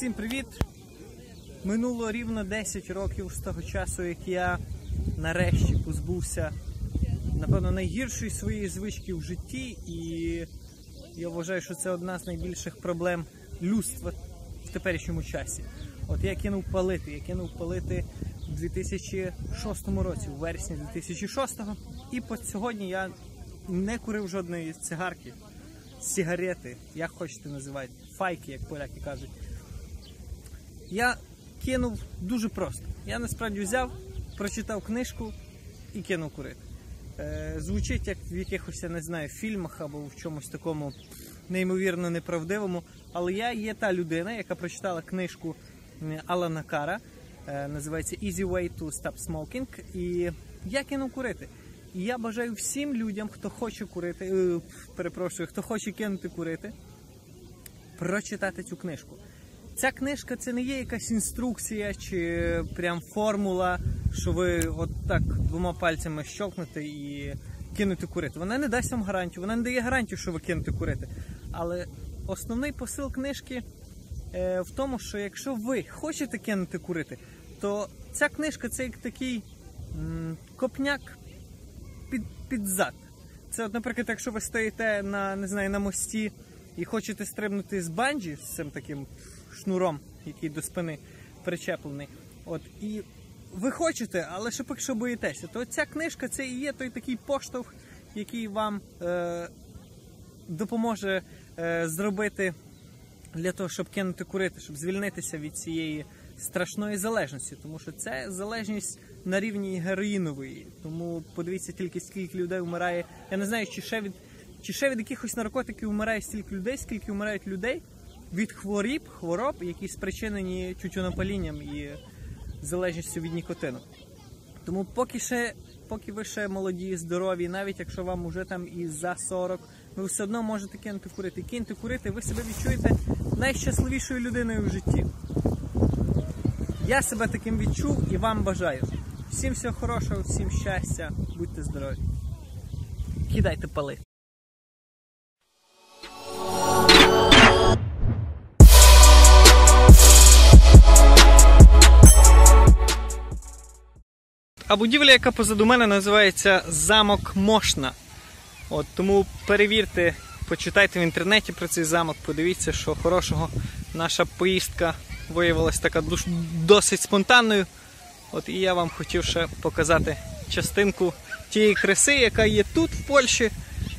Всім привіт! Минуло рівно 10 років з того часу, як я нарешті позбувся, напевно, найгіршої своєї звички в житті, і я вважаю, що це одна з найбільших проблем людства в теперішньому часі. От я кинув палити, я кинув палити у 2006 році, у вересні 2006-го, і по сьогодні я не курив жодної цигарки, сигарети, як хочете називати, файки, як поляки кажуть. Я кинув дуже просто. Я насправді взяв, прочитав книжку і кинув курити. Е, звучить як в якихось, я не знаю, фільмах або в чомусь такому неймовірно неправдивому. Але я є та людина, яка прочитала книжку Алана Кара, е, називається Easy Way to Stop Smoking. І я кинув курити. І я бажаю всім людям, хто хоче курити, е, перепрошую, хто хоче кинути курити, прочитати цю книжку. Ця книжка це не є якась інструкція чи прям формула, що ви от так двома пальцями щелкнете і кинете курити. Вона не дасть вам гарантію, вона не дає гарантію, що ви кинете курити. Але основний посил книжки е, в тому, що якщо ви хочете кинути курити, то ця книжка це як такий м, копняк під, під зад. Це, от, наприклад, якщо ви стоїте на, не знаю, на мості і хочете стрибнути з банджі з цим таким шнуром, який до спини причеплений. От, і ви хочете, але ще поки що боїтеся, то ця книжка це і є той такий поштовх, який вам е, допоможе е, зробити для того, щоб кинути курити, щоб звільнитися від цієї страшної залежності, тому що це залежність на рівні героїнової. Тому подивіться тільки скільки людей вмирає. Я не знаю, чи ще від чи ще від якихось наркотиків вмирає стільки людей, скільки вмирають людей від хворіб, хвороб, які спричинені тютюнопалінням і залежністю від нікотину. Тому поки ще, поки ви ще молоді, здорові, навіть якщо вам уже там і за 40, ви все одно можете кинути курити. Киньте курити, ви себе відчуєте найщасливішою людиною в житті. Я себе таким відчув і вам бажаю. Всім всього хорошого, всім щастя, будьте здорові. Кидайте пали. А будівля, яка позаду мене, називається Замок Мошна. От тому перевірте, почитайте в інтернеті про цей замок, подивіться, що хорошого наша поїздка виявилася така досить спонтанною. От і я вам хотів ще показати частинку тієї краси, яка є тут, в Польщі,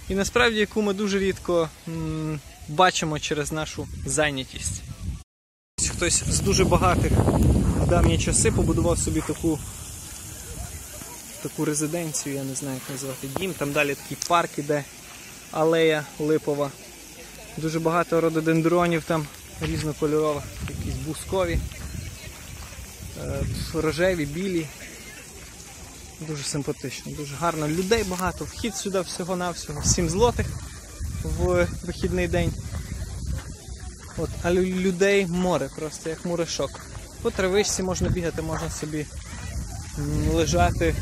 і насправді яку ми дуже рідко м, бачимо через нашу зайнятість. Хтось з дуже багатих в давні часи побудував собі таку таку резиденцію, я не знаю, як назвати дім. Там далі такий парк іде, алея липова. Дуже багато рододендронів там різнокольорових, якісь бускові, е, рожеві, білі. Дуже симпатично, дуже гарно. Людей багато, вхід сюди всього-навсього, 7 злотих в вихідний день. А людей море, просто як мурашок. По травичці можна бігати, можна собі лежати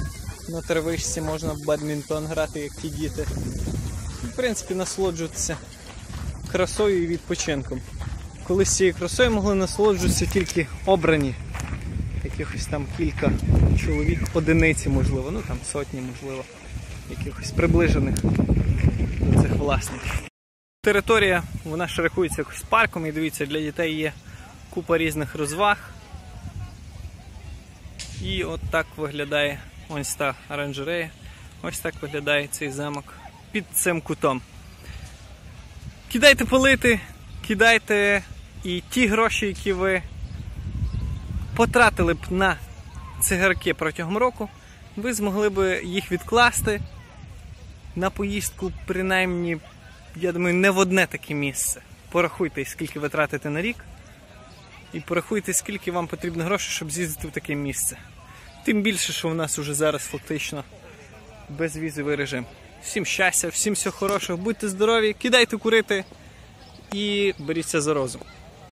на травичці, можна бадмінтон грати, як ті діти. В принципі, насолоджуватися красою і відпочинком. Колись цією красою могли насолоджуватися тільки обрані. Якихось там кілька чоловік, одиниці, можливо, ну там сотні, можливо, якихось приближених до цих власників. Територія вона ще рахується якось парком, і дивіться, для дітей є купа різних розваг. І от так виглядає ось та оранжерея. Ось так виглядає цей замок під цим кутом. Кидайте полити, кидайте і ті гроші, які ви потратили б на цигарки протягом року, ви змогли б їх відкласти на поїздку, принаймні, я думаю, не в одне таке місце. Порахуйте, скільки ви тратите на рік, і порахуйте, скільки вам потрібно грошей, щоб з'їздити в таке місце. Тим більше, що в нас уже зараз фактично безвізовий режим. Всім щастя, всім всього хорошого, будьте здорові, кидайте курити і беріться за розум.